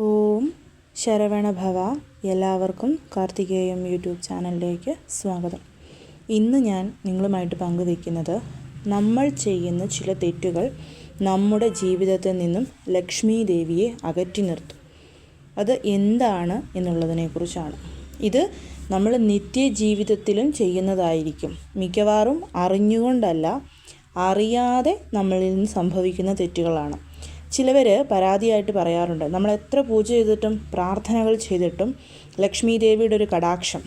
ഓം ശരവണ ഭവ എല്ലാവർക്കും കാർത്തികേയം യൂട്യൂബ് ചാനലിലേക്ക് സ്വാഗതം. ഇന്ന് ഞാൻ നിങ്ങളുമായിട്ട് പങ്കുവയ്ക്കുന്നത് നമ്മൾ ചെയ്യുന്ന ചില തെറ്റുകൾ നമ്മുടെ ജീവിതത്തിൽ നിന്നും ലക്ഷ്മി ദേവിയെ അകറ്റി നിർത്തും. അത് എന്താണ് എന്നുള്ളതിനെക്കുറിച്ചാണ്. ഇത് നമ്മൾ നിത്യജീവിതത്തിലും ചെയ്യുന്നതായിരിക്കും. മിക്കവാറും അറിഞ്ഞുകൊണ്ടല്ല അറിയാതെ നമ്മളിൽ നിന്ന് സംഭവിക്കുന്ന തെറ്റുകളാണ്. ചിലവർ പരാതിയായിട്ട് പറയാറുണ്ട്. നമ്മൾ എത്ര പൂജ ചെയ്തിട്ടും പ്രാർത്ഥനകൾ ചെയ്തിട്ടും ലക്ഷ്മി ദേവിയുടെ ഒരു കടാക്ഷം.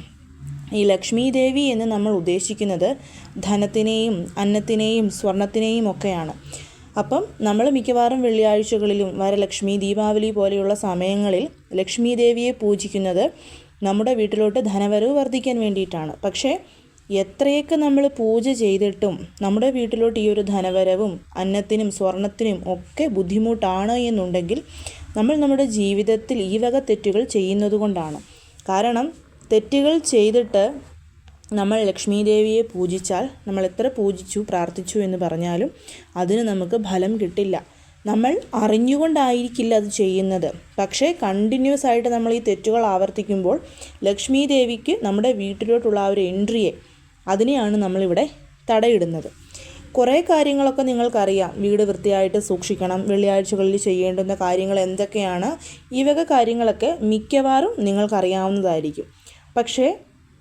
ഈ ലക്ഷ്മി ദേവി എന്ന് നമ്മൾ ഉദ്ദേശിക്കുന്നത് ധനത്തിനെയും അന്നത്തിനെയും സ്വർണത്തിനെയും ഒക്കെയാണ്. അപ്പം നമ്മൾ മിക്കവാറും വെള്ളിയാഴ്ചകളിലും വരലക്ഷ്മി ദീപാവലി പോലെയുള്ള സമയങ്ങളിൽ ലക്ഷ്മി ദേവിയെ പൂജിക്കുന്നത് നമ്മുടെ വീട്ടിലോട്ട് ധനവരവ് വർദ്ധിക്കാൻ വേണ്ടിയിട്ടാണ്. പക്ഷേ എത്രയൊക്കെ നമ്മൾ പൂജ ചെയ്തിട്ടും നമ്മുടെ വീട്ടിലോട്ട് ഈ ഒരു ധനവരവും അന്നത്തിനും സ്വർണത്തിനും ഒക്കെ ബുദ്ധിമുട്ടാണ് എന്നുണ്ടെങ്കിൽ നമ്മൾ നമ്മുടെ ജീവിതത്തിൽ ഈ വക തെറ്റുകൾ ചെയ്യുന്നത് കൊണ്ടാണ്. കാരണം തെറ്റുകൾ ചെയ്തിട്ട് നമ്മൾ ലക്ഷ്മി ദേവിയെ പൂജിച്ചാൽ നമ്മൾ എത്ര പൂജിച്ചു പ്രാർത്ഥിച്ചു എന്ന് പറഞ്ഞാലും അതിന് നമുക്ക് ഫലം കിട്ടില്ല. നമ്മൾ അറിഞ്ഞുകൊണ്ടായിരിക്കില്ല അത് ചെയ്യുന്നത്. പക്ഷേ കണ്ടിന്യൂസ് ആയിട്ട് നമ്മൾ ഈ തെറ്റുകൾ ആവർത്തിക്കുമ്പോൾ ലക്ഷ്മി ദേവിക്ക് നമ്മുടെ വീട്ടിലോട്ടുള്ള ആ ഒരു എൻട്രിയെ അതിനെയാണ് നമ്മളിവിടെ തടയിടുന്നത്. കുറേ കാര്യങ്ങളൊക്കെ നിങ്ങൾക്കറിയാം. വീട് വൃത്തിയായിട്ട് സൂക്ഷിക്കണം വെള്ളിയാഴ്ചകളിൽ ചെയ്യേണ്ടുന്ന കാര്യങ്ങൾ എന്തൊക്കെയാണ് ഈ വക കാര്യങ്ങളൊക്കെ മിക്കവാറും നിങ്ങൾക്കറിയാവുന്നതായിരിക്കും. പക്ഷേ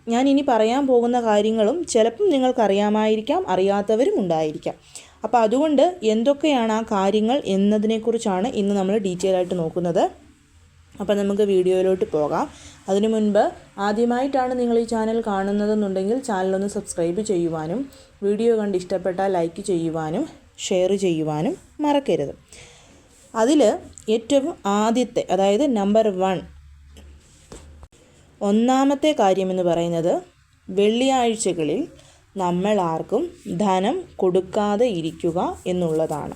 ഞാൻ ഇനി പറയാൻ പോകുന്ന കാര്യങ്ങളും ചിലപ്പം നിങ്ങൾക്കറിയാമായിരിക്കാം അറിയാത്തവരും ഉണ്ടായിരിക്കാം. അപ്പോൾ അതുകൊണ്ട് എന്തൊക്കെയാണ് ആ കാര്യങ്ങൾ എന്നതിനെക്കുറിച്ചാണ് ഇന്ന് നമ്മൾ ഡീറ്റെയിൽ ആയിട്ട് നോക്കുന്നത്. അപ്പോൾ നമുക്ക് വീഡിയോയിലോട്ട് പോകാം. അതിനു മുൻപ് ആദ്യമായിട്ടാണ് നിങ്ങൾ ഈ ചാനൽ കാണുന്നതെന്നുണ്ടെങ്കിൽ ചാനലൊന്ന് സബ്സ്ക്രൈബ് ചെയ്യുവാനും വീഡിയോ കണ്ട് ഇഷ്ടപ്പെട്ടാൽ ലൈക്ക് ചെയ്യുവാനും ഷെയർ ചെയ്യുവാനും മറക്കരുത്. അതിൽ ഏറ്റവും ആദ്യത്തെ അതായത് നമ്പർ വൺ ഒന്നാമത്തെ കാര്യമെന്ന് പറയുന്നത് വെള്ളിയാഴ്ചകളിൽ നമ്മൾ ആർക്കും ധനം കൊടുക്കാതെ ഇരിക്കുക എന്നുള്ളതാണ്.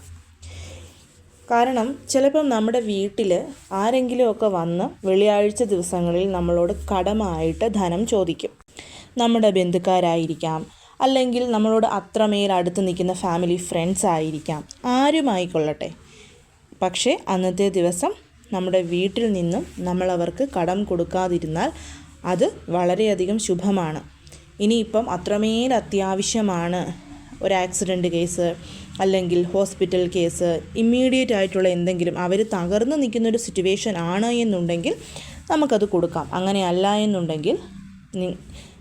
കാരണം ചിലപ്പം നമ്മുടെ വീട്ടിൽ ആരെങ്കിലുമൊക്കെ വന്ന് വെള്ളിയാഴ്ച ദിവസങ്ങളിൽ നമ്മളോട് കടമായിട്ട് ധനം ചോദിക്കും. നമ്മുടെ ബന്ധുക്കാരായിരിക്കാം അല്ലെങ്കിൽ നമ്മളോട് അത്രമേൽ അടുത്ത് നിൽക്കുന്ന ഫാമിലി ഫ്രണ്ട്സ് ആയിരിക്കാം. ആരുമായിക്കൊള്ളട്ടെ പക്ഷേ അന്നത്തെ ദിവസം നമ്മുടെ വീട്ടിൽ നിന്നും നമ്മളവർക്ക് കടം കൊടുക്കാതിരുന്നാൽ അത് വളരെയധികം ശുഭമാണ്. ഇനിയിപ്പം അത്രമേൽ അത്യാവശ്യമാണ് ഒരു ആക്സിഡന്റ് കേസ് അല്ലെങ്കിൽ ഹോസ്പിറ്റൽ കേസ് ഇമ്മീഡിയറ്റ് ആയിട്ടുള്ള എന്തെങ്കിലും അവർ തകർന്നു നിൽക്കുന്ന ഒരു സിറ്റുവേഷൻ ആണ് എന്നുണ്ടെങ്കിൽ നമുക്കത് കൊടുക്കാം. അങ്ങനെ അല്ല എന്നുണ്ടെങ്കിൽ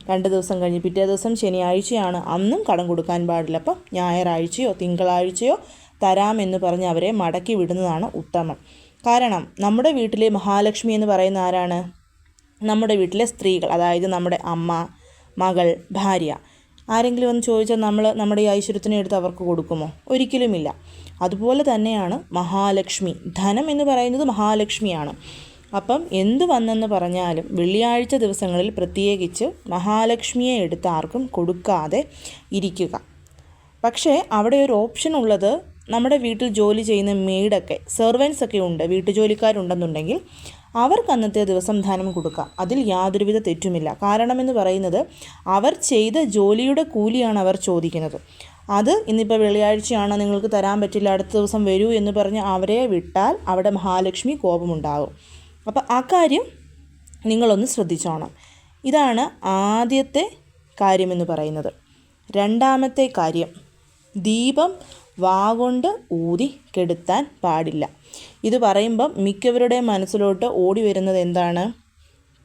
രണ്ട് ദിവസം കഴിഞ്ഞ് പിറ്റേ ദിവസം ശനിയാഴ്ചയാണ് അന്നും കടം കൊടുക്കാൻ പാടില്ല. അപ്പം ഞായറാഴ്ചയോ തിങ്കളാഴ്ചയോ തരാമെന്ന് പറഞ്ഞ് അവരെ മടക്കി വിടുന്നതാണ് ഉത്തമം. കാരണം നമ്മുടെ വീട്ടിലെ മഹാലക്ഷ്മി എന്ന് പറയുന്ന ആരാണ്? നമ്മുടെ വീട്ടിലെ സ്ത്രീകൾ അതായത് നമ്മുടെ അമ്മ മകൾ ഭാര്യ. ആരെങ്കിലും ഒന്ന് ചോദിച്ചാൽ നമ്മൾ നമ്മുടെ ഈ ഐശ്വര്യത്തിനെ എടുത്ത് അവർക്ക് കൊടുക്കുമോ? ഒരിക്കലുമില്ല. അതുപോലെ തന്നെയാണ് മഹാലക്ഷ്മി. ധനം എന്ന് പറയുന്നത് മഹാലക്ഷ്മിയാണ്. അപ്പം എന്ത് വന്നെന്ന് പറഞ്ഞാലും വെള്ളിയാഴ്ച ദിവസങ്ങളിൽ പ്രത്യേകിച്ച് മഹാലക്ഷ്മിയെ എടുത്ത് ആർക്കും കൊടുക്കാതെ ഇരിക്കുക. പക്ഷേ അവിടെ ഒരു ഓപ്ഷൻ ഉള്ളത് നമ്മുടെ വീട്ടിൽ ജോലി ചെയ്യുന്ന മെയ്ഡൊക്കെ സെർവൻസ് ഒക്കെ ഉണ്ട് വീട്ടുജോലിക്കാരുണ്ടെന്നുണ്ടെങ്കിൽ അവർക്ക് അന്നത്തെ ദിവസം ധനം കൊടുക്കാം. അതിൽ യാതൊരുവിധ തെറ്റുമില്ല. കാരണമെന്ന് പറയുന്നത് അവർ ചെയ്ത ജോലിയുടെ കൂലിയാണ് അവർ ചോദിക്കുന്നത്. അത് ഇന്നിപ്പോൾ വെള്ളിയാഴ്ചയാണ് നിങ്ങൾക്ക് തരാൻ പറ്റില്ല അടുത്ത ദിവസം വരൂ എന്ന് പറഞ്ഞ് അവരെ വിട്ടാൽ അവിടെ മഹാലക്ഷ്മി കോപമുണ്ടാകും. അപ്പോൾ ആ കാര്യം നിങ്ങളൊന്ന് ശ്രദ്ധിച്ചോണം. ഇതാണ് ആദ്യത്തെ കാര്യമെന്ന് പറയുന്നത്. രണ്ടാമത്തെ കാര്യം ദീപം വാഗൊണ്ട് ഊതി കെടുത്താൻ പാടില്ല. ഇത് പറയുമ്പം മിക്കവരുടെ മനസ്സിലോട്ട് ഓടി വരുന്നത് എന്താണ്?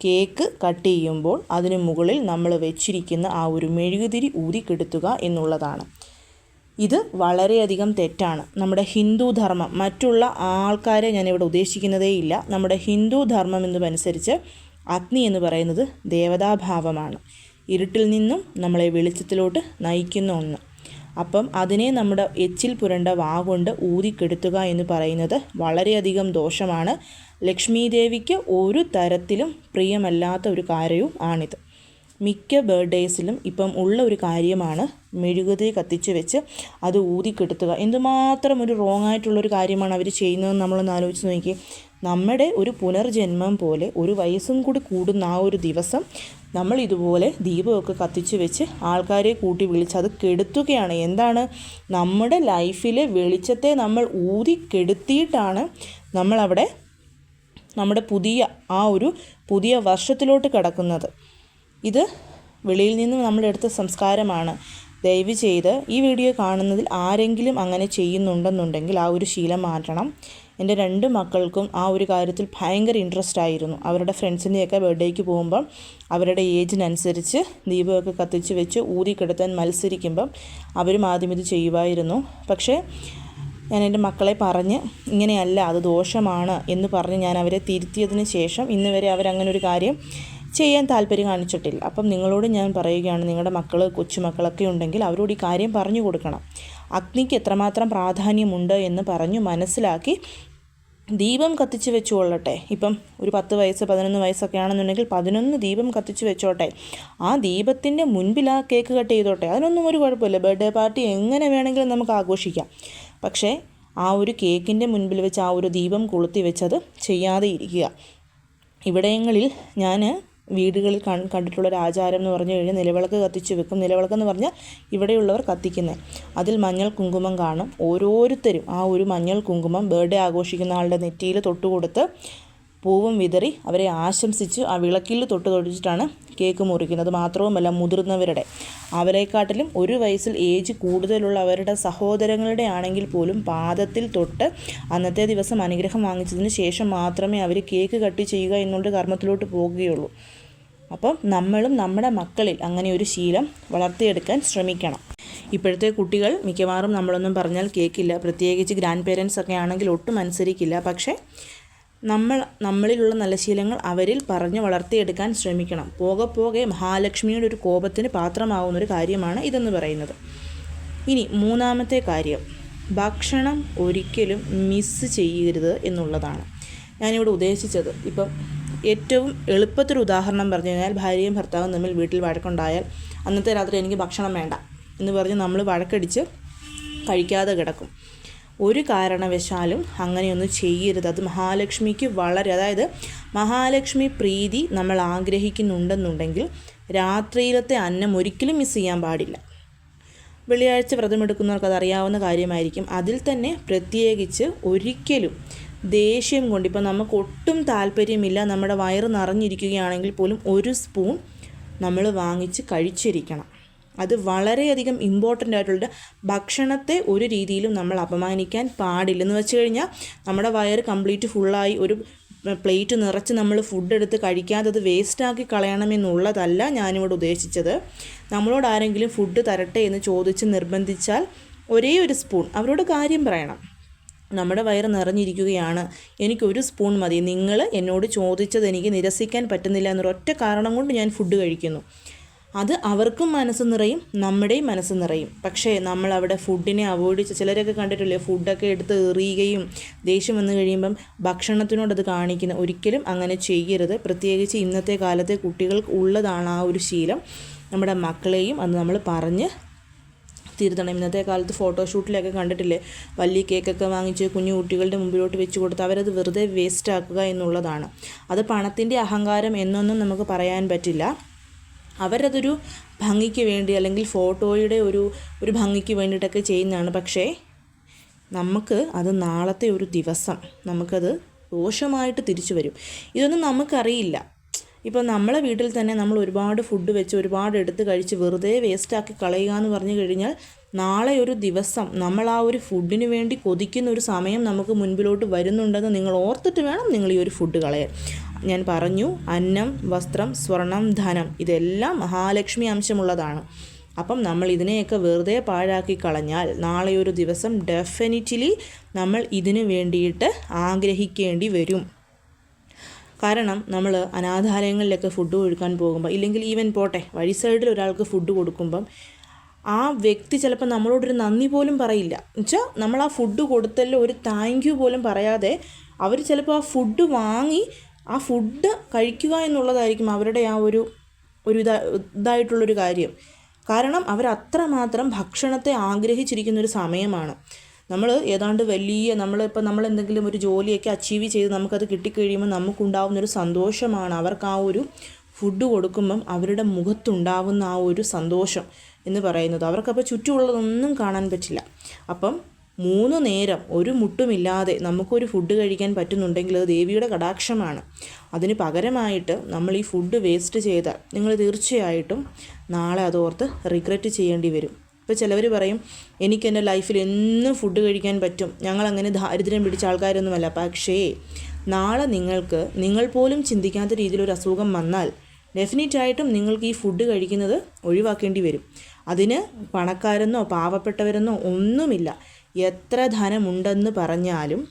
കേക്ക് കട്ട് ചെയ്യുമ്പോൾ അതിന് മുകളിൽ നമ്മൾ വെച്ചിരിക്കുന്ന ആ ഒരു മെഴുകുതിരി ഊതി കെടുത്തുക എന്നുള്ളതാണ്. ഇത് വളരെയധികം തെറ്റാണ്. നമ്മുടെ ഹിന്ദു ധർമ്മം മറ്റുള്ള ആൾക്കാരെ ഞാനിവിടെ ഉദ്ദേശിക്കുന്നതേ ഇല്ല. നമ്മുടെ ഹിന്ദു ധർമ്മം എന്നതനുസരിച്ച് അഗ്നി എന്ന് പറയുന്നത് ദേവതാഭാവമാണ്. ഇരുട്ടിൽ നിന്നും നമ്മളെ വെളിച്ചത്തിലോട്ട് നയിക്കുന്ന ഒന്ന്. അപ്പം അതിനെ നമ്മുടെ എച്ചിൽ പുരണ്ട വാ കൊണ്ട് ഊതിക്കെടുത്തുക എന്ന് പറയുന്നത് വളരെയധികം ദോഷമാണ്. ലക്ഷ്മി ദേവിക്ക് ഒരു തരത്തിലും പ്രിയമല്ലാത്ത ഒരു കാര്യവും ആണിത്. മിക്ക ബർത്ത്ഡേസിലും ഇപ്പം ഉള്ള ഒരു കാര്യമാണ് മെഴുകുതിരി കത്തിച്ച് വെച്ച് അത് ഊതിക്കെടുത്തുക എന്തുമാത്രം ഒരു റോങ് ആയിട്ടുള്ളൊരു കാര്യമാണ് അവർ ചെയ്യുന്നതെന്ന് നമ്മളൊന്ന് ആലോചിച്ച് നോക്കി നമ്മുടെ ഒരു പുനർജന്മം പോലെ ഒരു വയസ്സും കൂടി കൂടുന്ന ആ ഒരു ദിവസം നമ്മൾ ഇതുപോലെ ദീപമൊക്കെ കത്തിച്ച് വെച്ച് ആൾക്കാരെ കൂട്ടി വിളിച്ച് അത് കെടുത്തുകയാണ്. എന്താണ്? നമ്മുടെ ലൈഫിലെ വെളിച്ചത്തെ നമ്മൾ ഊതി കെടുത്തിയിട്ടാണ് നമ്മളവിടെ നമ്മുടെ പുതിയ ആ ഒരു പുതിയ വർഷത്തിലോട്ട് കടക്കുന്നത്. ഇത് വെളിയിൽ നിന്നും നമ്മളെടുത്ത സംസ്കാരമാണ്. ദയവ് ചെയ്ത് ഈ വീഡിയോ കാണുന്നതിൽ ആരെങ്കിലും അങ്ങനെ ചെയ്യുന്നുണ്ടെന്നുണ്ടെങ്കിൽ ആ ഒരു ശീലം മാറ്റണം. എന്റെ രണ്ട് മക്കൾക്കും ആ ഒരു കാര്യത്തിൽ ഭയങ്കര ഇൻട്രസ്റ്റ് ആയിരുന്നു. അവരുടെ ഫ്രണ്ട്സിന്റെയൊക്കെ ബർത്ത്ഡേക്ക് പോകുമ്പം അവരുടെ ഏജിനനുസരിച്ച് ദീപമൊക്കെ കത്തിച്ച് വെച്ച് ഊതി കിടത്താൻ മത്സരിക്കുമ്പം അവരും ആദ്യം ഇത് ചെയ്യുമായിരുന്നു. പക്ഷേ ഞാൻ എന്റെ മക്കളെ പറഞ്ഞ് ഇങ്ങനെയല്ല അത് ദോഷമാണ് എന്ന് പറഞ്ഞ് ഞാൻ അവരെ തിരുത്തിയതിന് ശേഷം ഇന്ന് വരെ അവരങ്ങനെ ഒരു കാര്യം ചെയ്യാൻ താല്പര്യം കാണിച്ചിട്ടില്ല. അപ്പം നിങ്ങളോട് ഞാൻ പറയുകയാണ് നിങ്ങളുടെ മക്കൾ കൊച്ചുമക്കളൊക്കെ ഉണ്ടെങ്കിൽ അവരോട് ഈ കാര്യം പറഞ്ഞു കൊടുക്കണം. അഗ്നിക്ക് എത്രമാത്രം പ്രാധാന്യമുണ്ട് എന്ന് പറഞ്ഞു മനസ്സിലാക്കി. ദീപം കത്തിച്ച് വെച്ചുകൊള്ളട്ടെ. ഇപ്പം ഒരു പത്ത് വയസ്സ് പതിനൊന്ന് വയസ്സൊക്കെ ആണെന്നുണ്ടെങ്കിൽ പതിനൊന്ന് ദീപം കത്തിച്ച് വെച്ചോട്ടെ. ആ ദീപത്തിന്റെ മുൻപിൽ ആ കേക്ക് കട്ട് ചെയ്തോട്ടെ. അതിനൊന്നും ഒരു കുഴപ്പമില്ല. ബർത്ത്ഡേ പാർട്ടി എങ്ങനെ വേണമെങ്കിലും നമുക്ക് ആഘോഷിക്കാം. പക്ഷേ ആ ഒരു കേക്കിന്റെ മുൻപിൽ വെച്ച് ആ ഒരു ദീപം കൊളുത്തി വെച്ചത് ചെയ്യാതെ ഇരിക്കുക. ഇവിടങ്ങളിൽ ഞാൻ വീടുകളിൽ കണ്ടിട്ടുള്ള ഒരു ആചാരം എന്ന് പറഞ്ഞു കഴിഞ്ഞാൽ നിലവിളക്ക് കത്തിച്ചു വെക്കും. നിലവിളക്ക് എന്ന് പറഞ്ഞാൽ ഇവിടെയുള്ളവർ കത്തിക്കുന്നത് അതിൽ മഞ്ഞൾ കുങ്കുമം കാണും. ഓരോരുത്തരും ആ ഒരു മഞ്ഞൾ കുങ്കുമം ബർത്ത്ഡേ ആഘോഷിക്കുന്ന ആളുടെ നെറ്റിയിൽ തൊട്ടുകൊടുത്ത് പൂവും വിതറി അവരെ ആശംസിച്ച് ആ വിളക്കിൽ തൊട്ട് തൊടിച്ചിട്ടാണ് കേക്ക് മുറിക്കുന്നത്. മാത്രവുമല്ല മുതിർന്നവരുടെ. അവരെക്കാട്ടിലും ഒരു വയസ്സിൽ ഏജ് കൂടുതലുള്ള അവരുടെ സഹോദരങ്ങളുടെ ആണെങ്കിൽ പോലും പാദത്തിൽ തൊട്ട് അന്നത്തെ ദിവസം അനുഗ്രഹം വാങ്ങിച്ചതിന് ശേഷം മാത്രമേ അവർ കേക്ക് കട്ട് ചെയ്യുക എന്നുള്ള കർമ്മത്തിലോട്ട് പോകുകയുള്ളൂ. അപ്പം നമ്മളും നമ്മുടെ മക്കളിൽ അങ്ങനെ ഒരു ശീലം വളർത്തിയെടുക്കാൻ ശ്രമിക്കണം. ഇപ്പോഴത്തെ കുട്ടികൾ മിക്കവാറും നമ്മളൊന്നും പറഞ്ഞാൽ കേൾക്കില്ല. പ്രത്യേകിച്ച് ഗ്രാൻഡ് പേരൻസ് ഒക്കെ ആണെങ്കിൽ ഒട്ടും അനുസരിക്കില്ല. പക്ഷേ നമ്മൾ നമ്മളിലുള്ള നല്ല ശീലങ്ങൾ അവരിൽ പറഞ്ഞു വളർത്തിയെടുക്കാൻ ശ്രമിക്കണം. പോകെ പോകെ മഹാലക്ഷ്മിയുടെ ഒരു കോപത്തിന് പാത്രമാവുന്ന ഒരു കാര്യമാണ് ഇതെന്ന് പറയുന്നത്. ഇനി മൂന്നാമത്തെ കാര്യം. ഭക്ഷണം ഒരിക്കലും മിസ്സ് ചെയ്യരുത് എന്നുള്ളതാണ്. ഞാനിവിടെ ഉദ്ദേശിച്ചത്. ഇപ്പം ഏറ്റവും എളുപ്പത്തിൽ ഉദാഹരണം പറഞ്ഞു കഴിഞ്ഞാൽ ഭാര്യയും ഭർത്താവും തമ്മിൽ വീട്ടിൽ വഴക്കുണ്ടായാൽ അന്നത്തെ രാത്രി എനിക്ക് ഭക്ഷണം വേണ്ട എന്ന് പറഞ്ഞ് നമ്മൾ വഴക്കടിച്ച് കഴിക്കാതെ കിടക്കും. ഒരു കാരണവശാലും അങ്ങനെയൊന്നും ചെയ്യരുത്. അത് മഹാലക്ഷ്മിക്ക് വളരെ അതായത് മഹാലക്ഷ്മി പ്രീതി നമ്മൾ ആഗ്രഹിക്കുന്നുണ്ടെന്നുണ്ടെങ്കിൽ രാത്രിയിലത്തെ അന്നം ഒരിക്കലും മിസ് ചെയ്യാൻ പാടില്ല. വെള്ളിയാഴ്ച വ്രതമെടുക്കുന്നവർക്ക് അതറിയാവുന്ന കാര്യമായിരിക്കും. അതിൽ തന്നെ പ്രത്യേകിച്ച് ഒരിക്കലും ദേഷ്യം കൊണ്ട് ഇപ്പം നമുക്ക് ഒട്ടും താല്പര്യമില്ല നമ്മുടെ വയറ് നിറഞ്ഞിരിക്കുകയാണെങ്കിൽ പോലും ഒരു സ്പൂൺ നമ്മൾ വാങ്ങിച്ച് കഴിച്ചിരിക്കണം. അത് വളരെയധികം ഇമ്പോർട്ടന്റ് ആയിട്ടുള്ള ഭക്ഷണത്തെ ഒരു രീതിയിലും നമ്മൾ അപമാനിക്കാൻ പാടില്ല. എന്ന് വെച്ച് കഴിഞ്ഞാൽ നമ്മുടെ വയറ് കംപ്ലീറ്റ് ഫുള്ളായി ഒരു പ്ലേറ്റ് നിറച്ച് നമ്മൾ ഫുഡ് എടുത്ത് കഴിക്കാതെ അത് വേസ്റ്റാക്കി കളയണമെന്നുള്ളതല്ല ഞാനിവിടെ ഉദ്ദേശിച്ചത്. നമ്മളോട് ആരെങ്കിലും ഫുഡ് തരട്ടെ എന്ന് ചോദിച്ച് നിർബന്ധിച്ചാൽ ഒരേ ഒരു സ്പൂൺ. അവരോട് കാര്യം പറയണം. നമ്മുടെ വയറ് നിറഞ്ഞിരിക്കുകയാണ്. എനിക്കൊരു സ്പൂൺ മതി. നിങ്ങൾ എന്നോട് ചോദിച്ചത് എനിക്ക് നിരസിക്കാൻ പറ്റുന്നില്ല എന്നൊരൊറ്റ കാരണം കൊണ്ട് ഞാൻ ഫുഡ് കഴിക്കുന്നു. അത് അവർക്കും മനസ്സ് നിറയും നമ്മുടെയും മനസ്സ് നിറയും. പക്ഷേ നമ്മൾ അവിടെ ഫുഡിനെ അവോയ്ഡ് ചിലരൊക്കെ കണ്ടിട്ടില്ലേ? ഫുഡൊക്കെ എടുത്ത് എറിയുകയും ദേഷ്യം വന്നു കഴിയുമ്പം ഭക്ഷണത്തിനോട് അത് കാണിക്കുന്ന ഒരിക്കലും അങ്ങനെ ചെയ്യരുത്. പ്രത്യേകിച്ച് ഇന്നത്തെ കാലത്തെ കുട്ടികൾക്ക് ഉള്ളതാണ് ആ ഒരു ശീലം. നമ്മുടെ മക്കളെയും അത് നമ്മൾ പറഞ്ഞ് തിരുത്തണം. ഇന്നത്തെ കാലത്ത് ഫോട്ടോഷൂട്ടിലൊക്കെ കണ്ടിട്ടില്ലേ? വലിയ കേക്കൊക്കെ വാങ്ങിച്ച് കുഞ്ഞു കുട്ടികളുടെ മുമ്പിലോട്ട് വെച്ച് കൊടുത്ത് അവരത് വെറുതെ വേസ്റ്റ് ആക്കുക എന്നുള്ളതാണ്. അത് പണത്തിന്റെ അഹങ്കാരം എന്നൊന്നും നമുക്ക് പറയാൻ പറ്റില്ല. അവരതൊരു ഭംഗിക്ക് വേണ്ടി അല്ലെങ്കിൽ ഫോട്ടോയുടെ ഒരു ഒരു ഭംഗിക്ക് വേണ്ടിയിട്ടൊക്കെ ചെയ്യുന്നതാണ്. പക്ഷേ നമുക്ക് അത് നാളത്തെ ഒരു ദിവസം നമുക്കത് ദോഷമായിട്ട് തിരിച്ചു വരും. ഇതൊന്നും നമുക്കറിയില്ല. ഇപ്പോൾ നമ്മളെ വീട്ടിൽ തന്നെ നമ്മൾ ഒരുപാട് ഫുഡ് വെച്ച് ഒരുപാട് എടുത്ത് കഴിച്ച് വെറുതെ വേസ്റ്റാക്കി കളയുക എന്ന് പറഞ്ഞു കഴിഞ്ഞാൽ നാളെ ഒരു ദിവസം നമ്മൾ ആ ഒരു ഫുഡിന് വേണ്ടി കൊതിക്കുന്ന ഒരു സമയം നമുക്ക് മുൻപിലോട്ട് വരുന്നുണ്ടെന്ന് നിങ്ങൾ ഓർത്തിട്ട് വേണം നിങ്ങൾ ഈ ഒരു ഫുഡ് കളയാൻ. ഞാൻ പറഞ്ഞു അന്നം വസ്ത്രം സ്വർണം ധനം ഇതെല്ലാം മഹാലക്ഷ്മി അംശമുള്ളതാണ്. അപ്പം നമ്മൾ ഇതിനെയൊക്കെ വെറുതെ പാഴാക്കി കളഞ്ഞാൽ നാളെ ഒരു ദിവസം ഡെഫിനറ്റ്ലി നമ്മൾ ഇതിനു വേണ്ടിയിട്ട് ആഗ്രഹിക്കേണ്ടി വരും. കാരണം നമ്മൾ അനാഥാലയങ്ങളിലൊക്കെ ഫുഡ് കൊടുക്കാൻ പോകുമ്പോൾ ഇല്ലെങ്കിൽ ഈവൻ പോട്ടെ വഴി സൈഡിൽ ഒരാൾക്ക് ഫുഡ് കൊടുക്കുമ്പം ആ വ്യക്തി ചിലപ്പോൾ നമ്മളോടൊരു നന്ദി പോലും പറയില്ല. എന്നുവെച്ചാൽ നമ്മൾ ആ ഫുഡ് കൊടുത്തല്ലോ ഒരു താങ്ക് യു പോലും പറയാതെ അവർ ചിലപ്പോൾ ആ ഫുഡ് വാങ്ങി ആ ഫുഡ് കഴിക്കുക എന്നുള്ളതായിരിക്കും അവരുടെ ആ ഒരു ഒരു ഇതാ ഇതായിട്ടുള്ളൊരു കാര്യം. കാരണം അവർ അത്രമാത്രം ഭക്ഷണത്തെ ആഗ്രഹിച്ചിരിക്കുന്നൊരു സമയമാണ്. നമ്മൾ ഏതാണ്ട് വലിയ നമ്മളിപ്പോൾ നമ്മൾ എന്തെങ്കിലും ഒരു ജോലിയൊക്കെ അച്ചീവ് ചെയ്ത് നമുക്കത് കിട്ടിക്കഴിയുമ്പോൾ നമുക്കുണ്ടാവുന്നൊരു സന്തോഷമാണ്. അവർക്ക് ആ ഒരു ഫുഡ് കൊടുക്കുമ്പം അവരുടെ മുഖത്തുണ്ടാവുന്ന ആ ഒരു സന്തോഷം എന്ന് പറയുന്നത്. അവർക്കപ്പോൾ ചുറ്റുമുള്ളതൊന്നും കാണാൻ പറ്റില്ല. അപ്പം മൂന്ന് നേരം ഒരു മുട്ടുമില്ലാതെ നമുക്കൊരു ഫുഡ് കഴിക്കാൻ പറ്റുന്നുണ്ടെങ്കിൽ അത് ദേവിയുടെ കടാക്ഷമാണ്. അതിന് പകരമായിട്ട് നമ്മൾ ഈ ഫുഡ് വേസ്റ്റ് ചെയ്താൽ നിങ്ങൾ തീർച്ചയായിട്ടും നാളെ അതോർത്ത് റിഗ്രറ്റ് ചെയ്യേണ്ടി വരും. ഇപ്പോൾ ചിലവർ പറയും എനിക്ക് എന്റെ ലൈഫിൽ എന്നും ഫുഡ് കഴിക്കാൻ പറ്റും. ഞങ്ങളങ്ങനെ ദാരിദ്ര്യം പിടിച്ച ആൾക്കാരൊന്നുമല്ല. പക്ഷേ നാളെ നിങ്ങൾക്ക് നിങ്ങൾ പോലും ചിന്തിക്കാത്ത രീതിയിലൊരു അസുഖം വന്നാൽ ഡെഫിനറ്റായിട്ടും നിങ്ങൾക്ക് ഈ ഫുഡ് കഴിക്കുന്നത് ഒഴിവാക്കേണ്ടി വരും. അതിന് പണക്കാരെന്നോ പാവപ്പെട്ടവരെന്നോ ഒന്നുമില്ല. എത്ര ധനമുണ്ടെന്ന് പറഞ്ഞാലും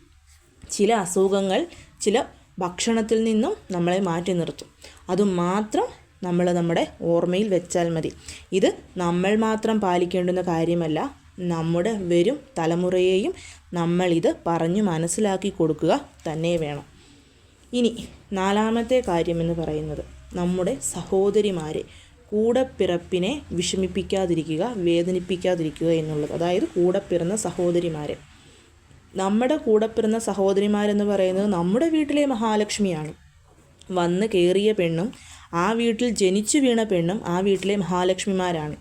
ചില അസുഖങ്ങൾ ചില ഭക്ഷണത്തിൽ നിന്നും നമ്മളെ മാറ്റി നിർത്തും. അതുമാത്രം നമ്മൾ നമ്മുടെ ഓർമ്മയിൽ വെച്ചാൽ മതി. ഇത് നമ്മൾ മാത്രം പാലിക്കേണ്ടുന്ന കാര്യമല്ല. നമ്മുടെ വരും തലമുറയെയും നമ്മളിത് പറഞ്ഞു മനസ്സിലാക്കി കൊടുക്കുക തന്നെ വേണം. ഇനി നാലാമത്തെ കാര്യമെന്ന് പറയുന്നത് നമ്മുടെ സഹോദരിമാരെ കൂടപ്പിറപ്പിനെ വിഷമിപ്പിക്കാതിരിക്കുക വേദനിപ്പിക്കാതിരിക്കുക എന്നുള്ളത്. അതായത് കൂടെ പിറന്ന സഹോദരിമാരെ. നമ്മുടെ കൂടെ പിറന്ന സഹോദരിമാരെന്ന് പറയുന്നത് നമ്മുടെ വീട്ടിലെ മഹാലക്ഷ്മിയാണ്. വന്ന് കയറിയ പെണ്ണും ആ വീട്ടിൽ ജനിച്ചു വീണ പെണ്ണും ആ വീട്ടിലെ മഹാലക്ഷ്മിമാരാണ്.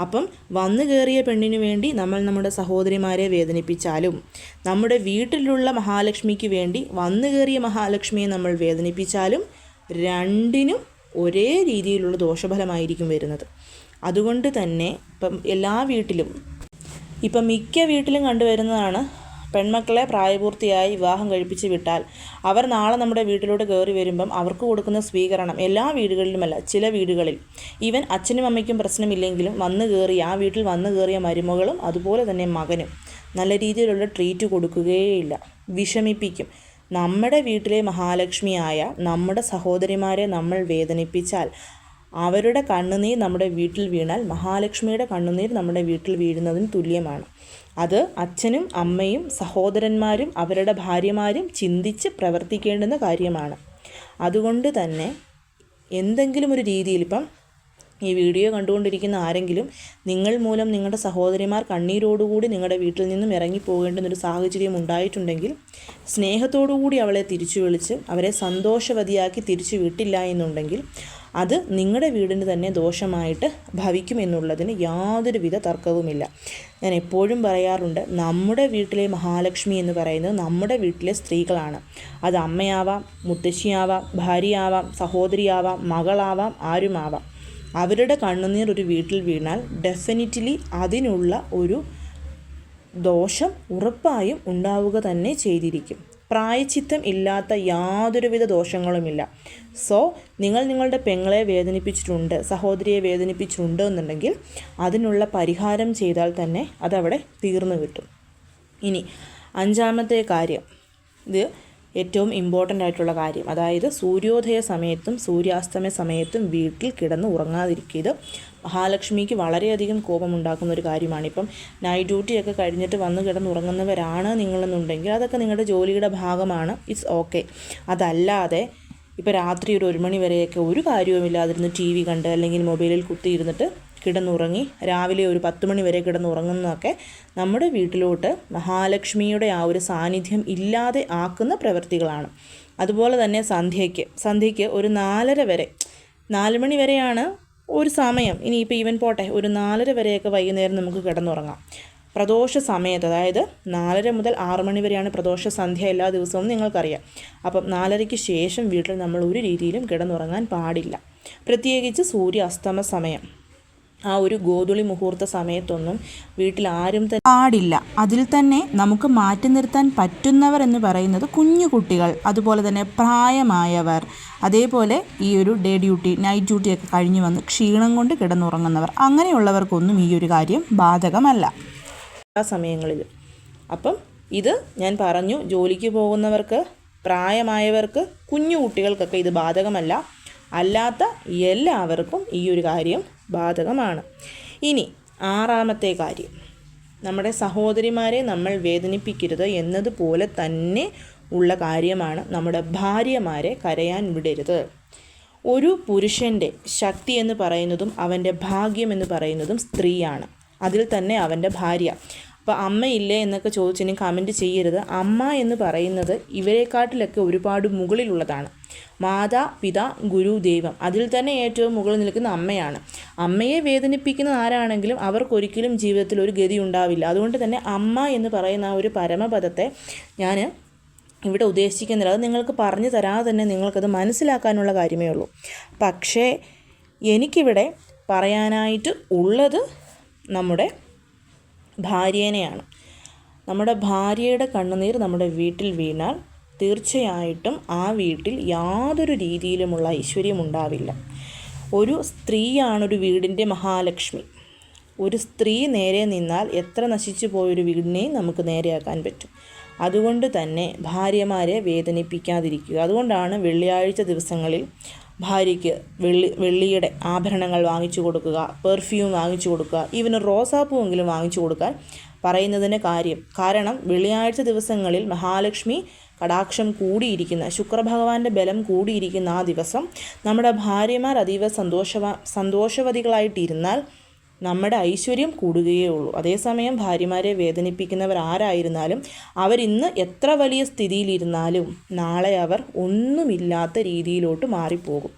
അപ്പം വന്നു കയറിയ പെണ്ണിനു വേണ്ടി നമ്മൾ നമ്മുടെ സഹോദരിമാരെ വേദനിപ്പിച്ചാലും നമ്മുടെ വീട്ടിലുള്ള മഹാലക്ഷ്മിക്ക് വേണ്ടി വന്നു കയറിയ മഹാലക്ഷ്മിയെ നമ്മൾ വേദനിപ്പിച്ചാലും രണ്ടിനും ഒരേ രീതിയിലുള്ള ദോഷഫലമായിരിക്കും വരുന്നത്. അതുകൊണ്ട് തന്നെ ഇപ്പം എല്ലാ വീട്ടിലും ഇപ്പം മിക്ക വീട്ടിലും കണ്ടുവരുന്നതാണ് പെൺമക്കളെ പ്രായപൂർത്തിയായി വിവാഹം കഴിപ്പിച്ച് വിട്ടാൽ അവർ നാളെ നമ്മുടെ വീട്ടിലോട്ട് കയറി വരുമ്പം അവർക്ക് കൊടുക്കുന്ന സ്വീകരണം എല്ലാ വീടുകളിലുമല്ല ചില വീടുകളിൽ. ഈവൻ അച്ഛനും അമ്മയ്ക്കും പ്രശ്നമില്ലെങ്കിലും വന്നു കയറി ആ വീട്ടിൽ വന്നു കയറിയ മരുമകളും അതുപോലെ തന്നെ മകനും നല്ല രീതിയിലുള്ള ട്രീറ്റ് കൊടുക്കുകയേയില്ല. വിഷമിപ്പിക്കും. നമ്മുടെ വീട്ടിലെ മഹാലക്ഷ്മിയായ നമ്മുടെ സഹോദരിമാരെ നമ്മൾ വേദനിപ്പിച്ചാൽ അവരുടെ കണ്ണുനീർ നമ്മുടെ വീട്ടിൽ വീണാൽ മഹാലക്ഷ്മിയുടെ കണ്ണുനീർ നമ്മുടെ വീട്ടിൽ വീഴുന്നതിന് തുല്യമാണ്. അത് അച്ഛനും അമ്മയും സഹോദരന്മാരും അവരുടെ ഭാര്യമാരും ചിന്തിച്ച് പ്രവർത്തിക്കേണ്ടുന്ന കാര്യമാണ്. അതുകൊണ്ട് തന്നെ എന്തെങ്കിലും ഒരു രീതിയിൽ ഇപ്പം ഈ വീഡിയോ കണ്ടുകൊണ്ടിരിക്കുന്ന ആരെങ്കിലും നിങ്ങൾ മൂലം നിങ്ങളുടെ സഹോദരിമാർ കണ്ണീരോടുകൂടി നിങ്ങളുടെ വീട്ടിൽ നിന്നും ഇറങ്ങിപ്പോകേണ്ടുന്ന ഒരു സാഹചര്യം ഉണ്ടായിട്ടുണ്ടെങ്കിൽ സ്നേഹത്തോടുകൂടി അവളെ തിരിച്ചു വിളിച്ച് അവരെ സന്തോഷവതിയാക്കി തിരിച്ചു വിട്ടില്ല എന്നുണ്ടെങ്കിൽ അത് നിങ്ങളുടെ വീടിന് തന്നെ ദോഷമായിട്ട് ഭവിക്കുമെന്നുള്ളതിന് യാതൊരുവിധ തർക്കവുമില്ല. ഞാൻ എപ്പോഴും പറയാറുണ്ട് നമ്മുടെ വീട്ടിലെ മഹാലക്ഷ്മി എന്ന് പറയുന്നത് നമ്മുടെ വീട്ടിലെ സ്ത്രീകളാണ്. അത് അമ്മയാവാം മുത്തശ്ശിയാവാം ഭാര്യയാവാം സഹോദരിയാവാം മകളാവാം ആരുമാവാം. അവരുടെ കണ്ണുനീർ ഒരു വീട്ടിൽ വീണാൽ ഡെഫിനറ്റ്ലി അതിനുള്ള ഒരു ദോഷം ഉറപ്പായും ഉണ്ടാവുക തന്നെ ചെയ്തിരിക്കും. പ്രായച്ചിത്തം ഇല്ലാത്ത യാതൊരുവിധ ദോഷങ്ങളുമില്ല. സോ നിങ്ങൾ നിങ്ങളുടെ പെങ്ങളെ വേദനിപ്പിച്ചിട്ടുണ്ട് സഹോദരിയെ വേദനിപ്പിച്ചിട്ടുണ്ട് എന്നുണ്ടെങ്കിൽ അതിനുള്ള പരിഹാരം ചെയ്താൽ തന്നെ അതവിടെ തീർന്നു കിട്ടും. ഇനി അഞ്ചാമത്തെ കാര്യം. ഇത് ഏറ്റവും ഇമ്പോർട്ടന്റ് ആയിട്ടുള്ള കാര്യം. അതായത് സൂര്യോദയ സമയത്തും സൂര്യാസ്തമയ സമയത്തും വീട്ടിൽ കിടന്ന് ഉറങ്ങാതിരിക്കുക. മഹാലക്ഷ്മിക്ക് വളരെയധികം കോപമുണ്ടാക്കുന്ന ഒരു കാര്യമാണ്. ഇപ്പം നൈറ്റ് ഡ്യൂട്ടിയൊക്കെ കഴിഞ്ഞിട്ട് വന്ന് കിടന്നുറങ്ങുന്നവരാണ് നിങ്ങളെന്നുണ്ടെങ്കിൽ അതൊക്കെ നിങ്ങളുടെ ജോലിയുടെ ഭാഗമാണ്. ഇറ്റ്സ് ഓക്കെ അതല്ലാതെ ഇപ്പോൾ രാത്രി ഒരു ഒരു മണി വരെയൊക്കെ ഒരു കാര്യവുമില്ലാതിരുന്ന് ടി വി കണ്ട് അല്ലെങ്കിൽ മൊബൈലിൽ കുത്തിയിരുന്നിട്ട് കിടന്നുറങ്ങി രാവിലെ ഒരു പത്ത് മണി വരെ കിടന്നുറങ്ങുന്നതൊക്കെ നമ്മുടെ വീട്ടിലോട്ട് മഹാലക്ഷ്മിയുടെ ആ ഒരു സാന്നിധ്യം ഇല്ലാതെ ആക്കുന്ന പ്രവൃത്തികളാണ് അതുപോലെ തന്നെ സന്ധ്യയ്ക്ക്. സന്ധ്യയ്ക്ക് ഒരു നാലര വരെ. നാല് മണി വരെയാണ് ഒരു സമയം ഇനിയിപ്പോൾ ഈവൻ പോട്ടെ ഒരു നാലര വരെയൊക്കെ വൈകുന്നേരം നമുക്ക് കിടന്നുറങ്ങാം. പ്രദോഷ സമയത്ത് അതായത് നാലര മുതൽ ആറ് മണി വരെയാണ് പ്രദോഷ സന്ധ്യ എല്ലാ ദിവസവും നിങ്ങൾക്കറിയാം. അപ്പം നാലരയ്ക്ക് ശേഷം വീട്ടിൽ നമ്മൾ ഒരു രീതിയിലും കിടന്നുറങ്ങാൻ പാടില്ല. പ്രത്യേകിച്ച് സൂര്യ അസ്തമ സമയം. ആ ഒരു ഗോതുളി മുഹൂർത്ത സമയത്തൊന്നും വീട്ടിൽ ആരും തന്നെ പാടില്ല. അതിൽ തന്നെ നമുക്ക് മാറ്റി നിർത്താൻ പറ്റുന്നവർ എന്ന് പറയുന്നത് കുഞ്ഞു കുട്ടികൾ അതുപോലെ തന്നെ പ്രായമായവർ. അതേപോലെ ഈ ഒരു ഡേ ഡ്യൂട്ടി നൈറ്റ് ഡ്യൂട്ടിയൊക്കെ കഴിഞ്ഞു വന്ന് ക്ഷീണം കൊണ്ട് കിടന്നുറങ്ങുന്നവർ. അങ്ങനെയുള്ളവർക്കൊന്നും ഈ ഒരു കാര്യം ബാധകമല്ല. ആ സമയങ്ങളിൽ. അപ്പം ഇത് ഞാൻ പറഞ്ഞു ജോലിക്ക് പോകുന്നവർക്ക് പ്രായമായവർക്ക് കുഞ്ഞു കുട്ടികൾക്കൊക്കെ ഇത് ബാധകമല്ല. അല്ലാത്ത എല്ലാവർക്കും ഈ ഒരു കാര്യം ബാധകമാണ്. ഇനി ആറാമത്തെ കാര്യം. നമ്മുടെ സഹോദരിമാരെ നമ്മൾ വേദനിപ്പിക്കരുത് എന്നതുപോലെ തന്നെ ഉള്ള കാര്യമാണ് നമ്മുടെ ഭാര്യമാരെ കരയാൻ വിടരുത്. ഒരു പുരുഷന്റെ ശക്തി എന്ന് പറയുന്നതും അവന്റെ ഭാഗ്യം എന്ന് പറയുന്നതും സ്ത്രീയാണ്. അതിൽ തന്നെ അവന്റെ ഭാര്യ. അപ്പോൾ അമ്മയില്ലേ എന്നൊക്കെ ചോദിച്ചിനി കമന്റ് ചെയ്യരുത്. അമ്മ എന്ന് പറയുന്നത് ഇവരെക്കാട്ടിലൊക്കെ ഒരുപാട് മുകളിലുള്ളതാണ്. മാതാ പിത ഗുരു ദൈവം. അതിൽ തന്നെ ഏറ്റവും മുകളിൽ നിൽക്കുന്ന അമ്മയാണ്. അമ്മയെ വേദനിപ്പിക്കുന്ന ആരാണെങ്കിലും അവർക്കൊരിക്കലും ജീവിതത്തിൽ ഒരു ഗതി ഉണ്ടാവില്ല അതുകൊണ്ട് തന്നെ അമ്മ എന്ന് പറയുന്ന ആ ഒരു പരമപദത്തെ ഞാൻ ഇവിടെ ഉദ്ദേശിക്കുന്നില്ല. അത് നിങ്ങൾക്ക് പറഞ്ഞു തരാതെ തന്നെ നിങ്ങൾക്കത് മനസ്സിലാക്കാനുള്ള കാര്യമേ ഉള്ളൂ. പക്ഷേ എനിക്കിവിടെ പറയാനായിട്ട് ഉള്ളത് നമ്മുടെ ഭാര്യേനെയാണ്. നമ്മുടെ ഭാര്യയുടെ കണ്ണുനീർ നമ്മുടെ വീട്ടിൽ വീണാൽ തീർച്ചയായിട്ടും ആ വീട്ടിൽ യാതൊരു രീതിയിലുമുള്ള ഐശ്വര്യം ഉണ്ടാവില്ല. ഒരു സ്ത്രീയാണൊരു വീടിന്റെ മഹാലക്ഷ്മി. ഒരു സ്ത്രീ നേരെ നിന്നാൽ എത്ര നശിച്ചു പോയൊരു വീടിനെയും നമുക്ക് നേരെയാക്കാൻ പറ്റും. അതുകൊണ്ട് തന്നെ ഭാര്യമാരെ വേദനിപ്പിക്കാതിരിക്കുക. അതുകൊണ്ടാണ് വെള്ളിയാഴ്ച ദിവസങ്ങളിൽ ഭാര്യയ്ക്ക് വെള്ളി വെള്ളിയുടെ ആഭരണങ്ങൾ വാങ്ങിച്ചു കൊടുക്കുക പെർഫ്യൂം വാങ്ങിച്ചു കൊടുക്കുക ഈവൻ റോസാപ്പൂവെങ്കിലും വാങ്ങിച്ചു കൊടുക്കാൻ പറയുന്നതിന് കാര്യം. കാരണം വെള്ളിയാഴ്ച ദിവസങ്ങളിൽ മഹാലക്ഷ്മി കടാക്ഷം കൂടിയിരിക്കുന്ന ശുക്രഭഗവാന്റെ ബലം കൂടിയിരിക്കുന്ന ആ ദിവസം നമ്മുടെ ഭാര്യമാർ അതീവ സന്തോഷവ സന്തോഷവതികളായിട്ടിരുന്നാൽ നമ്മുടെ ഐശ്വര്യം കൂടുകയേ ഉള്ളൂ. അതേസമയം ഭാര്യമാരെ വേദനിപ്പിക്കുന്നവർ ആരായിരുന്നാലും അവരിന്ന് എത്ര വലിയ സ്ഥിതിയിലിരുന്നാലും നാളെ അവർ ഒന്നുമില്ലാത്ത രീതിയിലോട്ട് മാറിപ്പോകും.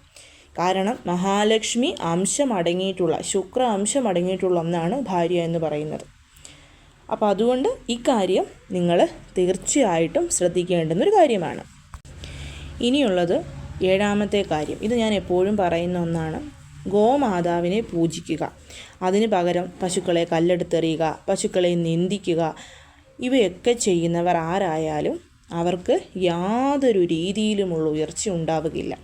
കാരണം മഹാലക്ഷ്മി അംശം അടങ്ങിയിട്ടുള്ള ശുക്ര അംശം അടങ്ങിയിട്ടുള്ള ഒന്നാണ് ഭാര്യ എന്ന് പറയുന്നത്. അപ്പോൾ അതുകൊണ്ട് ഇക്കാര്യം നിങ്ങൾ തീർച്ചയായിട്ടും ശ്രദ്ധിക്കേണ്ടുന്നൊരു കാര്യമാണ്. ഇനിയുള്ളത് ഏഴാമത്തെ കാര്യം. ഇത് ഞാൻ എപ്പോഴും പറയുന്ന ഒന്നാണ്. ഗോമാതാവിനെ പൂജിക്കുക. അതിന് പകരം പശുക്കളെ കല്ലെടുത്തെറിയുക പശുക്കളെ നിന്ദിക്കുക. ഇവയൊക്കെ ചെയ്യുന്നവർ ആരായാലും അവർക്ക് യാതൊരു രീതിയിലുമുള്ള ഉയർച്ച ഉണ്ടാവുകയില്ല.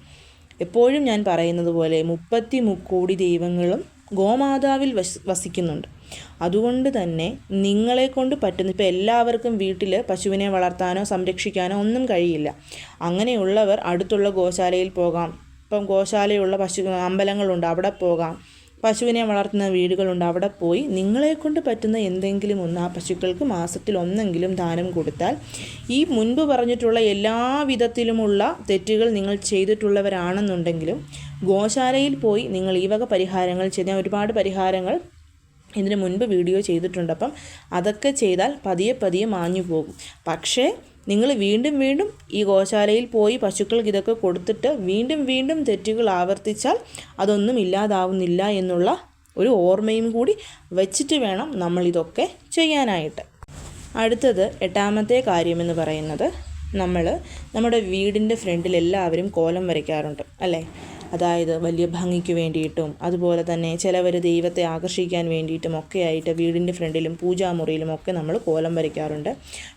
എപ്പോഴും ഞാൻ പറയുന്നത് പോലെ മുപ്പത്തി മുക്കോടി ദൈവങ്ങളും ഗോമാതാവിൽ വസ് വസിക്കുന്നുണ്ട്. അതുകൊണ്ട് തന്നെ നിങ്ങളെ കൊണ്ട് പറ്റുന്ന ഇപ്പോൾ എല്ലാവർക്കും വീട്ടിൽ പശുവിനെ വളർത്താനോ സംരക്ഷിക്കാനോ ഒന്നും കഴിയില്ല. അങ്ങനെയുള്ളവർ അടുത്തുള്ള ഗോശാലയിൽ പോകാം. ഇപ്പം ഗോശാലയുള്ള പശു അമ്പലങ്ങളുണ്ട് അവിടെ പോകാം. പശുവിനെ വളർത്തുന്ന വീടുകളുണ്ട് അവിടെ പോയി നിങ്ങളെ കൊണ്ട് പറ്റുന്ന എന്തെങ്കിലും ഒന്ന് ആ പശുക്കൾക്ക് മാസത്തിൽ ഒന്നെങ്കിലും ദാനം കൊടുത്താൽ ഈ മുൻപ് പറഞ്ഞിട്ടുള്ള എല്ലാ വിധത്തിലുമുള്ള തെറ്റുകൾ നിങ്ങൾ ചെയ്തിട്ടുള്ളവരാണെന്നുണ്ടെങ്കിലും ഗോശാലയിൽ പോയി നിങ്ങൾ ഈ വക പരിഹാരങ്ങൾ ചെയ്ത ഒരുപാട് പരിഹാരങ്ങൾ ഇതിന് മുൻപ് വീഡിയോ ചെയ്തിട്ടുണ്ട്. അപ്പം അതൊക്കെ ചെയ്താൽ പതിയെ പതിയെ മാഞ്ഞു പോകും. പക്ഷേ നിങ്ങൾ വീണ്ടും വീണ്ടും ഈ ഗോശാലയിൽ പോയി പശുക്കൾക്ക് ഇതൊക്കെ കൊടുത്തിട്ട് വീണ്ടും വീണ്ടും തെറ്റുകൾ ആവർത്തിച്ചാൽ അതൊന്നും ഇല്ലാതാവുന്നില്ല എന്നുള്ള ഒരു ഓർമ്മയും കൂടി വെച്ചിട്ട് വേണം നമ്മൾ ഇതൊക്കെ ചെയ്യാനായിട്ട്. അടുത്തത് എട്ടാമത്തെ കാര്യമെന്ന് പറയുന്നത് നമ്മൾ നമ്മുടെ വീടിന്റെ ഫ്രണ്ടിൽ എല്ലാവരും കോലം വരയ്ക്കാറുണ്ട്. അല്ലേ? അതായത് വലിയ ഭംഗിക്ക് വേണ്ടിയിട്ടും അതുപോലെ തന്നെ ചിലവർ ദൈവത്തെ ആകർഷിക്കാൻ വേണ്ടിയിട്ടും ഒക്കെ ആയിട്ട് വീടിന്റെ ഫ്രണ്ടിലും പൂജാമുറിയിലും ഒക്കെ നമ്മൾ കോലം വരയ്ക്കാറുണ്ട്.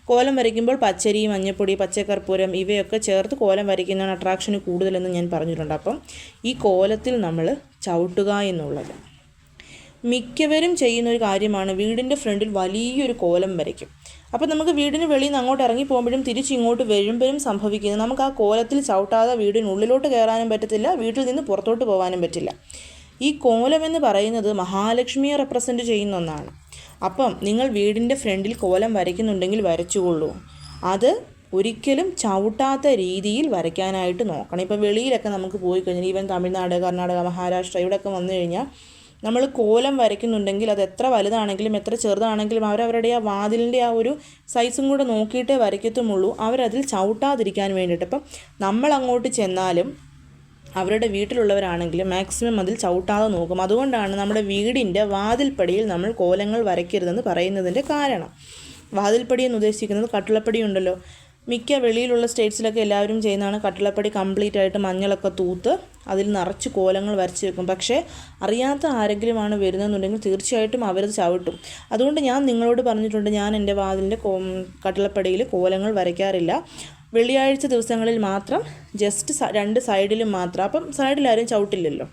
കോലം വരയ്ക്കുമ്പോൾ പച്ചരി മഞ്ഞപ്പൊടി പച്ചക്കർപ്പൂരം ഇവയൊക്കെ ചേർത്ത് കോലം വരയ്ക്കുന്നതാണ് അട്രാക്ഷന് കൂടുതലെന്ന് ഞാൻ പറഞ്ഞിട്ടുണ്ട്. അപ്പം ഈ കോലത്തിൽ നമ്മൾ ചവിട്ടുക എന്നുള്ളത്. മിക്കവരും ചെയ്യുന്ന ഒരു കാര്യമാണ് വീടിന്റെ ഫ്രണ്ടിൽ വലിയൊരു കോലം വരയ്ക്കും. അപ്പോൾ നമുക്ക് വീടിന് വെളിയിൽ നിന്ന് അങ്ങോട്ട് ഇറങ്ങി പോകുമ്പോഴും തിരിച്ച് ഇങ്ങോട്ട് വരുമ്പോഴും സംഭവിക്കുന്നത് നമുക്ക് ആ കോലത്തിൽ ചവിട്ടാതെ വീടിനുള്ളിലോട്ട് കയറാനും പറ്റത്തില്ല വീട്ടിൽ നിന്ന് പുറത്തോട്ട് പോകാനും പറ്റില്ല. ഈ കോലമെന്ന് പറയുന്നത് മഹാലക്ഷ്മിയെ റെപ്രസെന്റ് ചെയ്യുന്ന ഒന്നാണ്. അപ്പം നിങ്ങൾ വീടിന്റെ ഫ്രണ്ടിൽ കോലം വരയ്ക്കുന്നുണ്ടെങ്കിൽ വരച്ചുകൊള്ളൂ. അത് ഒരിക്കലും ചവിട്ടാത്ത രീതിയിൽ വരയ്ക്കാനായിട്ട് നോക്കണം. ഇപ്പോൾ വെളിയിലൊക്കെ നമുക്ക് പോയി കഴിഞ്ഞാൽ ഈവൻ തമിഴ്നാട് കർണാടക മഹാരാഷ്ട്ര ഇവിടെയൊക്കെ വന്നു കഴിഞ്ഞാൽ നമ്മൾ കോലം വരയ്ക്കുന്നുണ്ടെങ്കിൽ അത് എത്ര വലുതാണെങ്കിലും എത്ര ചെറുതാണെങ്കിലും അവരവരുടെ ആ വാതിലിന്റെ ആ ഒരു സൈസും കൂടെ നോക്കിയിട്ടേ വരയ്ക്കത്തുമുള്ളൂ. അവരതിൽ ചവിട്ടാതിരിക്കാൻ വേണ്ടിയിട്ട്. ഇപ്പം നമ്മൾ അങ്ങോട്ട് ചെന്നാലും അവരുടെ വീട്ടിലുള്ളവരാണെങ്കിലും മാക്സിമം അതിൽ ചവിട്ടാതെ നോക്കും. അതുകൊണ്ടാണ് നമ്മുടെ വീടിന്റെ വാതിൽപ്പടിയിൽ നമ്മൾ കോലങ്ങൾ വരയ്ക്കരുതെന്ന് പറയുന്നതിന്റെ കാരണം. വാതിൽപ്പടി എന്ന് ഉദ്ദേശിക്കുന്നത് കട്ടിളപ്പടി ഉണ്ടല്ലോ. മിക്ക വെളിയിലുള്ള സ്റ്റേറ്റ്സിലൊക്കെ എല്ലാവരും ചെയ്യുന്നതാണ് കട്ടിളപ്പടി കംപ്ലീറ്റ് ആയിട്ട് മഞ്ഞളൊക്കെ തൂത്ത് അതിൽ നിറച്ച് കോലങ്ങൾ വരച്ച് വെക്കും. പക്ഷേ അറിയാത്ത ആരെങ്കിലുമാണ് വരുന്നതെന്നുണ്ടെങ്കിൽ തീർച്ചയായിട്ടും അവരത് ചവിട്ടും. അതുകൊണ്ട് ഞാൻ നിങ്ങളോട് പറഞ്ഞിട്ടുണ്ട് ഞാൻ എന്റെ വാതിലിന്റെ കോ കട്ടിളപ്പടിയിൽ കോലങ്ങൾ വരയ്ക്കാറില്ല. വെള്ളിയാഴ്ച ദിവസങ്ങളിൽ മാത്രം ജസ്റ്റ് രണ്ട് സൈഡിലും മാത്രം. അപ്പം സൈഡിലാരും ചവിട്ടില്ലല്ലോ.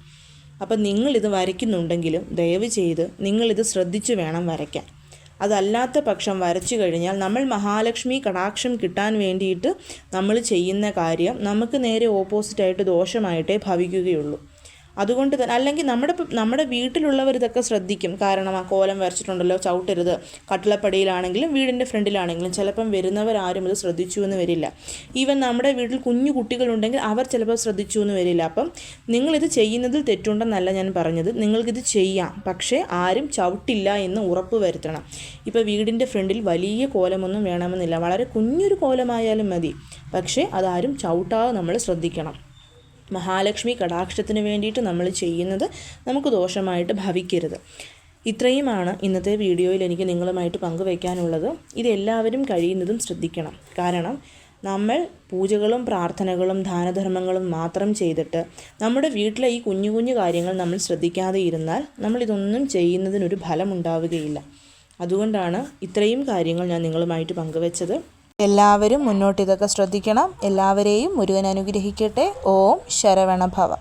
അപ്പം നിങ്ങളിത് വരയ്ക്കുന്നുണ്ടെങ്കിലും ദയവ് ചെയ്ത് നിങ്ങളിത് ശ്രദ്ധിച്ചു വേണം വരയ്ക്കാൻ. അതല്ലാത്ത പക്ഷം വരച്ചു കഴിഞ്ഞാൽ നമ്മൾ മഹാലക്ഷ്മി കടാക്ഷം കിട്ടാൻ വേണ്ടിയിട്ട് നമ്മൾ ചെയ്യുന്ന കാര്യം നമുക്ക് നേരെ ഓപ്പോസിറ്റായിട്ട് ദോഷമായിട്ടേ ഭവിക്കുകയുള്ളൂ. അതുകൊണ്ട് തന്നെ അല്ലെങ്കിൽ നമ്മുടെ നമ്മുടെ വീട്ടിലുള്ളവർ ഇതൊക്കെ ശ്രദ്ധിക്കും. കാരണം ആ കോലം വരച്ചിട്ടുണ്ടല്ലോ ചവിട്ടരുത്. കട്ടിളപ്പടിയിലാണെങ്കിലും വീടിന്റെ ഫ്രണ്ടിലാണെങ്കിലും ചിലപ്പം വരുന്നവരാരും ഇത് ശ്രദ്ധിച്ചു എന്ന് വരില്ല. ഈവൻ നമ്മുടെ വീട്ടിൽ കുഞ്ഞു കുട്ടികളുണ്ടെങ്കിൽ അവർ ചിലപ്പോൾ ശ്രദ്ധിച്ചു എന്ന് വരില്ല. അപ്പം നിങ്ങളിത് ചെയ്യുന്നതിൽ തെറ്റുണ്ടെന്നല്ല ഞാൻ പറഞ്ഞത്. നിങ്ങൾക്കിത് ചെയ്യാം. പക്ഷേ ആരും ചവിട്ടില്ല എന്ന് ഉറപ്പ് വരുത്തണം. ഇപ്പോൾ വീടിന്റെ ഫ്രണ്ടിൽ വലിയ കോലമൊന്നും വേണമെന്നില്ല. വളരെ കുഞ്ഞൊരു കോലമായാലും മതി. പക്ഷേ അതാരും ചവിട്ടാതെ നമ്മൾ ശ്രദ്ധിക്കണം. മഹാലക്ഷ്മി കടാക്ഷത്തിന് വേണ്ടിയിട്ട് നമ്മൾ ചെയ്യുന്നത് നമുക്ക് ദോഷമായിട്ട് ഭവിക്കരുത്. ഇത്രയുമാണ് ഇന്നത്തെ വീഡിയോയിൽ എനിക്ക് നിങ്ങളുമായിട്ട് പങ്കുവയ്ക്കാനുള്ളത് ഇതെല്ലാവരും കഴിയുന്നതും ശ്രദ്ധിക്കണം. കാരണം നമ്മൾ പൂജകളും പ്രാർത്ഥനകളും ദാനധർമ്മങ്ങളും മാത്രം ചെയ്തിട്ട് നമ്മുടെ വീട്ടിലെ ഈ കുഞ്ഞു കുഞ്ഞു കാര്യങ്ങൾ നമ്മൾ ശ്രദ്ധിക്കാതെ ഇരുന്നാൽ നമ്മളിതൊന്നും ചെയ്യുന്നതിനൊരു ഫലമുണ്ടാവുകയില്ല അതുകൊണ്ടാണ് ഇത്രയും കാര്യങ്ങൾ ഞാൻ നിങ്ങളുമായിട്ട് പങ്കുവച്ചത്. എല്ലാവരും മുന്നോട്ട് ഇതൊക്കെ ശ്രദ്ധിക്കണം. എല്ലാവരെയും മുരുകൻ അനുഗ്രഹിക്കട്ടെ. ഓം ശരവണ ഭവ